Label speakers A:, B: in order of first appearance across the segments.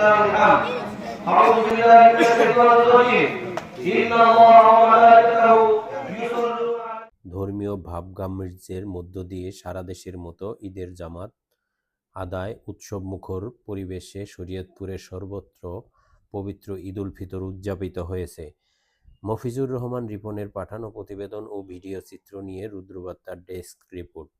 A: ولله الحمد أعوذ بالله من الشيطان الرجيم إن الله وملائكته يصلون على
B: ধর্মীয় ভাবগাম্ভীর্যের মধ্য দিয়ে সারা দেশের মতো ঈদের জামাত আদায় উৎসবমুখর পরিবেশে শরীয়তপুরের সর্বত্র পবিত্র ঈদুল ফিতর উদযাপিত হয়েছে মফিজুর রহমান রিপনের পাঠানো প্রতিবেদন ও ভিডিও চিত্র নিয়ে রুদ্রবার্তার ডেস্ক রিপোর্ট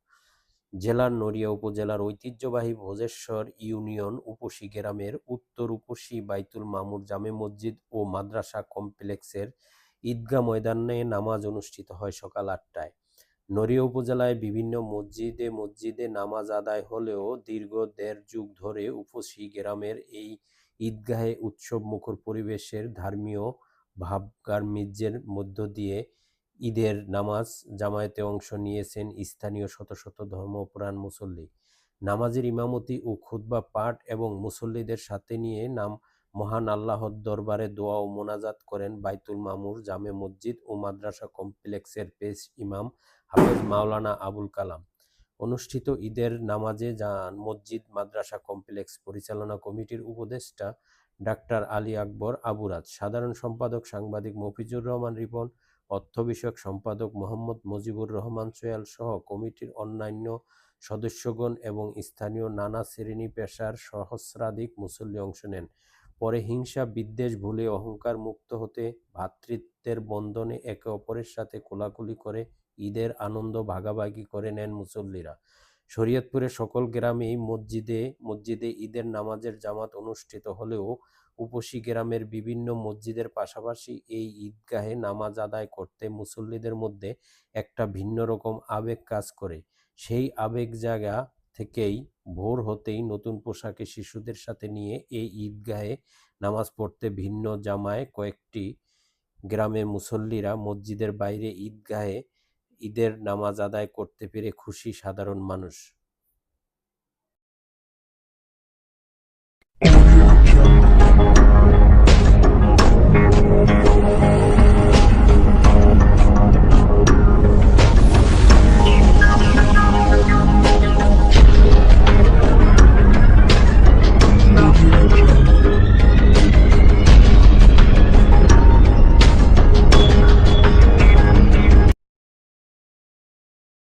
B: জেলার নড়িয়া উপজেলার ঐতিহ্যবাহী ভোজেশ্বর ইউনিয়ন উপসী গ্রামের উত্তর উপসী বাইতুল মামুর জামে মসজিদ ও মাদ্রাসা কমপ্লেক্সের ঈদগাহ ময়দানে নামাজ অনুষ্ঠিত হয় সকাল আটটায়। নড়িয়া উপজেলায় বিভিন্ন মসজিদে মসজিদে নামাজ আদায় হলেও দীর্ঘ দেড় যুগ ধরে উপসী গ্রামের এই ঈদগাহে উৎসব মুখর পরিবেশের ধর্মীয় ভাবগার্মিজ্যের মধ্য দিয়ে ঈদের নামাজ জামায়াতে অংশ নিয়েছেন স্থানীয় শত শত ধর্মপ্রাণ মুসল্লি। নামাজের ইমামতি ও খুতবা পাঠ এবং মুসল্লিদের সাথে নিয়ে নাম মহান আল্লাহর দরবারে দোয়া ও মোনাজাত করেন বাইতুল মামুর জামে মসজিদ ও মাদ্রাসা কমপ্লেক্সের পেশ ইমাম হাফেজ মাওলানা আবুল কালাম। অনুষ্ঠিত ঈদের নামাজে যান মসজিদ, মাদ্রাসা কমপ্লেক্স পরিচালনা কমিটির উপদেষ্টা ডাক্তার আলী আকবর আবুরাজ সাধারণ সম্পাদক সাংবাদিক মফিজুর রহমান রিপন অর্থ বিষয়ক সম্পাদক মোহাম্মদ মুজিবুর রহমান সোয়াল সহ কমিটির অন্যান্য সদস্যগণ এবং স্থানীয় নানা শ্রেণি পেশার সহস্রাধিক মুসল্লি অংশ নেন। পরে হিংসা, বিদ্বেষ, ভুলে অহংকার মুক্ত হতে ভাতৃত্বের বন্ধনে একে অপরের সাথে কোলাকুলি করে ঈদের আনন্দ ভাগাভাগি করে নেন মুসল্লিরা। শরীয়তপুরের সকল গ্রামেই মসজিদে মসজিদে ঈদের নামাজের জামাত অনুষ্ঠিত হলেও উপসী গ্রামের বিভিন্ন মসজিদের পাশাপাশি এই ঈদগাহে নামাজ আদায় করতে মুসল্লিদের মধ্যে একটা ভিন্ন রকম আবেগ কাজ করে। সেই আবেগ জায়গা থেকেই ভোর হতেই নতুন পোশাকে শিশুদের সাথে নিয়ে এই ঈদগাহে নামাজ পড়তে ভিন্ন জামায় কয়েকটি গ্রামের মুসল্লিরা মসজিদের বাইরে ঈদগাহে ঈদের নামাজ আদায় করতে পেরে খুশি সাধারণ মানুষ।